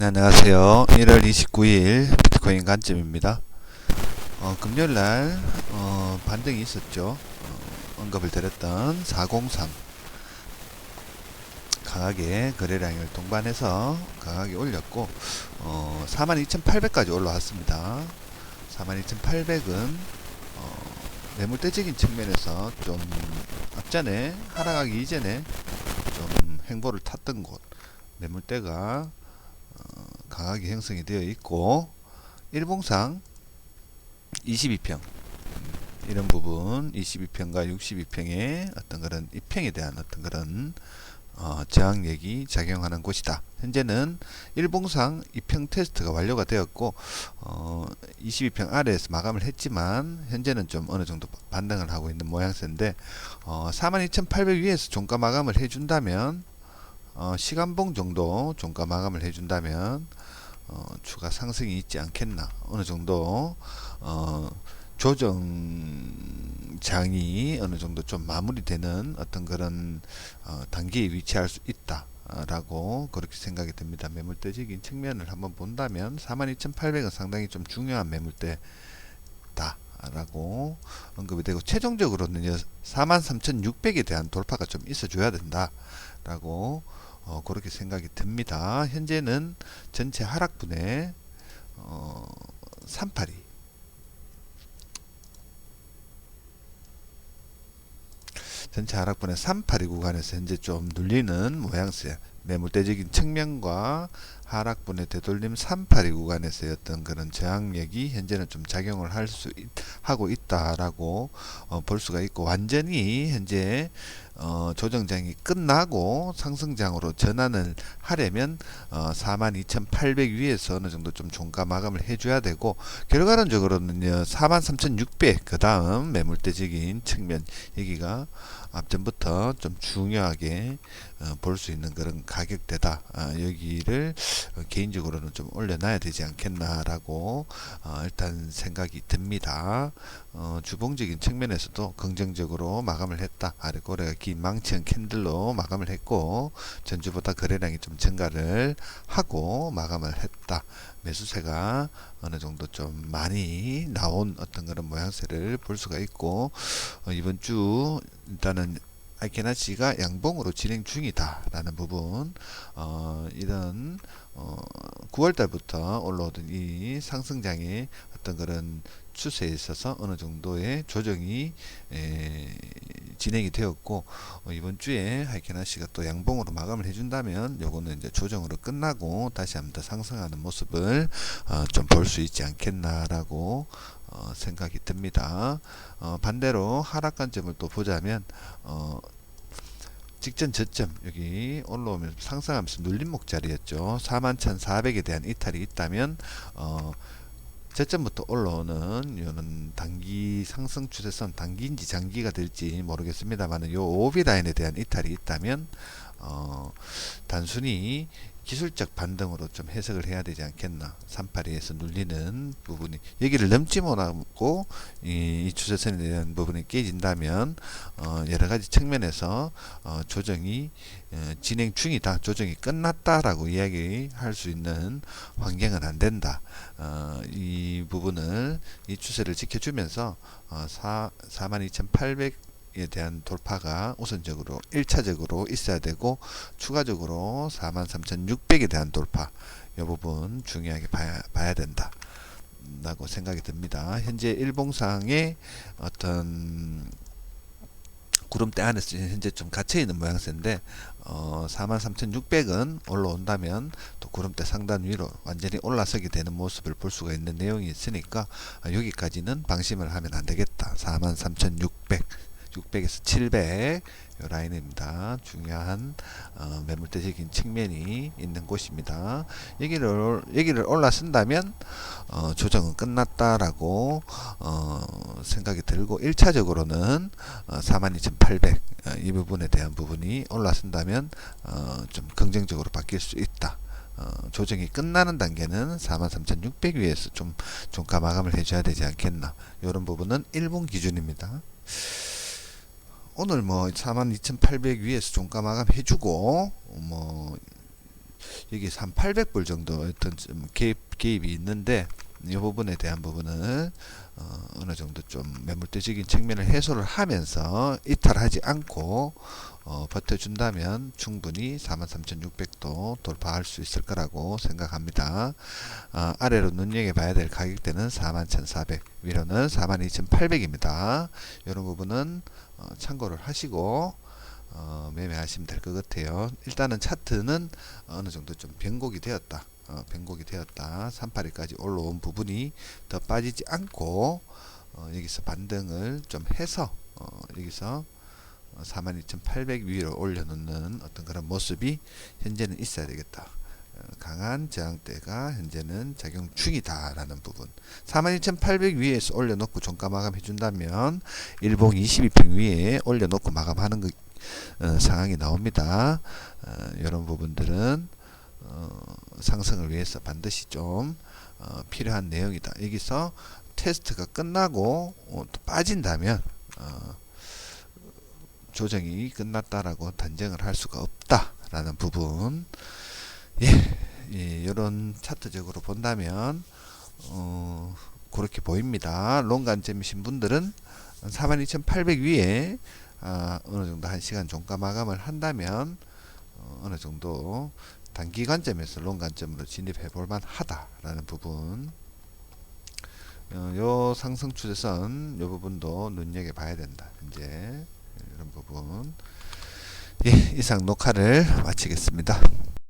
네, 안녕하세요. 1월 29일 비트코인 관점입니다. 어, 금요일 날 어, 반등이 있었죠. 어, 언급을 드렸던 403 강하게 거래량을 동반해서 강하게 올렸고 어, 42,800까지 올라왔습니다. 42,800은 어, 매물대적인 측면에서 좀 앞전에 하락하기 이전에 좀 행보를 탔던 곳 매물대가 어, 강하게 형성이 되어 있고 일봉상 22평 음, 이런 부분 22평과 62평의 어떤 그런 입평에 대한 어떤 그런 어, 저항력이 작용하는 곳이다. 현재는 일봉상 입평 테스트가 완료가 되었고 어, 22평 아래에서 마감을 했지만 현재는 좀 어느 정도 반등을 하고 있는 모양새인데 어, 42,800 위에서 종가 마감을 해준다면 어, 시간봉 정도 종가 마감을 해준다면 어, 추가 상승이 있지 않겠나 어느 정도 어, 조정장이 어느 정도 좀 마무리되는 어떤 그런 어, 단계에 위치할 수 있다. 라고 그렇게 생각이 듭니다. 매물대적인 측면을 한번 본다면 42,800은 상당히 좀 중요한 매물대다 라고 언급이 되고 최종적으로는 43,600에 대한 돌파가 좀 있어 줘야 된다 라고 어, 그렇게 생각이 듭니다. 현재는 전체 하락분의 어, 382 전체 하락분의 382 구간에서 현재 좀 눌리는 모양새 매물대적인 측면과 하락분의 되돌림 382 구간에서의 어떤 그런 저항력이 현재는 좀 작용을 할 수 하고 있다라고 어, 볼 수가 있고 완전히 현재 어, 조정장이 끝나고 상승장으로 전환을 하려면 어, 42,800 위에서 어느 정도 좀 종가 마감을 해줘야 되고 결과론적으로는요 43,600 그 다음 매물대적인 측면 여기가 앞전부터 좀 중요하게 어, 볼수 있는 그런 가격대다 아, 여기를 어, 개인적으로는 좀 올려놔야 되지 않겠나라고 어, 일단 생각이 듭니다. 어, 주봉적인 측면에서도 긍정적으로 마감을 했다. 아래 고래가 긴 망치형 캔들로 마감을 했고 전주보다 거래량이 좀 증가를 하고 마감을 했다. 매수세가 어느 정도 좀 많이 나온 어떤 그런 모양새를 볼 수가 있고 어, 이번 주 일단은 아이케나치가 양봉으로 진행 중이다 라는 부분 어, 이런 어, 9월 달부터 올라오던 이 상승장의 어떤 그런 추세에 있어서 어느 정도의 조정이 에, 진행이 되었고 어, 이번 주에 하이케나시가 또 양봉으로 마감을 해준다면 요거는 이제 조정으로 끝나고 다시 한번 더 상승하는 모습을 어, 좀볼 수 있지 않겠나라고 어, 생각이 듭니다. 어, 반대로 하락 관점을 또 보자면 어, 직전 저점 여기 올라오면서 상승하면서 눌림목 자리였죠. 41,400에 대한 이탈이 있다면 어, 저점부터 올라오는 요는 단기 상승 추세선 단기인지 장기가 될지 모르겠습니다만 요 오비 라인에 대한 이탈이 있다면 어, 단순히 기술적 반등으로 좀 해석을 해야 되지 않겠나. 382에서 눌리는 부분이 여기를 넘지 못하고 이, 이 추세선에 대한 부분이 깨진다면 어, 여러 가지 측면에서 어, 조정이 어, 진행 중이다. 조정이 끝났다라고 이야기할 수 있는 환경은 안 된다. 어, 이 부분을 이 추세를 지켜주면서 어, 42,800 에 대한 돌파가 우선적으로 1차적으로 있어야 되고 추가적으로 43,600에 대한 돌파 이 부분 중요하게 봐야, 봐야 된다 라고 생각이 듭니다 현재 일봉상의 어떤 구름대 안에서 현재 좀 갇혀 있는 모양새인데 어, 43,600은 올라온다면 또 구름대 상단 위로 완전히 올라서게 되는 모습을 볼 수가 있는 내용이 있으니까 아, 여기까지는 방심을 하면 안 되겠다. 43,600 600에서 700 라인입니다. 중요한 어, 매물대적인 측면이 있는 곳입니다. 여기를 여기를 올라선다면 어, 조정은 끝났다라고 어, 생각이 들고 1차적으로는 어, 42,800 어, 이 부분에 대한 부분이 올라선다면 어, 좀 긍정적으로 바뀔 수 있다. 어, 조정이 끝나는 단계는 43,600 위에서 좀 종가 마감을 해줘야 되지 않겠나 이런 부분은 1분 기준입니다. 오늘 뭐 42,800 위에서 종가 마감 해주고 뭐 여기서 한 800불 정도 어떤 좀 개입, 개입이 있는데 이 부분에 대한 부분은 어, 어느 정도 좀 매물대적인 측면을 해소를 하면서 이탈하지 않고 어, 버텨준다면 충분히 43,600도 돌파할 수 있을 거라고 생각합니다. 아, 아래로 눈여겨봐야 될 가격대는 41,400 위로는 42,800입니다. 이런 부분은 어, 참고를 하시고 어, 매매하시면 될 것 같아요. 일단은 차트는 어느 정도 좀 변곡이 되었다. 어, 변곡이 되었다. 382까지 올라온 부분이 더 빠지지 않고 어, 여기서 반등을 좀 해서 어, 여기서 42,800 위로 올려놓는 어떤 그런 모습이 현재는 있어야 되겠다. 어, 강한 저항대가 현재는 작용 중이다라는 부분. 42,800 위에서 올려놓고 종가 마감 해준다면 일봉 22평 위에 올려놓고 마감하는 그, 어, 상황이 나옵니다. 어, 이런 부분들은 어, 상승을 위해서 반드시 좀 어, 필요한 내용이다. 여기서 테스트가 끝나고 어, 또 빠진다면 어, 조정이 끝났다라고 단정을 할 수가 없다라는 부분. 예, 예, 이런 차트적으로 본다면 어, 그렇게 보입니다. 롱 관점이신 분들은 42,800 위에 아, 어느 정도 한 시간 종가 마감을 한다면 어, 어느 정도 단기 관점에서 롱 관점으로 진입해 볼 만 하다라는 부분. 어, 요 상승 추세선 요 부분도 눈여겨 봐야 된다. 현재 이런 부분. 예, 이상 녹화를 마치겠습니다.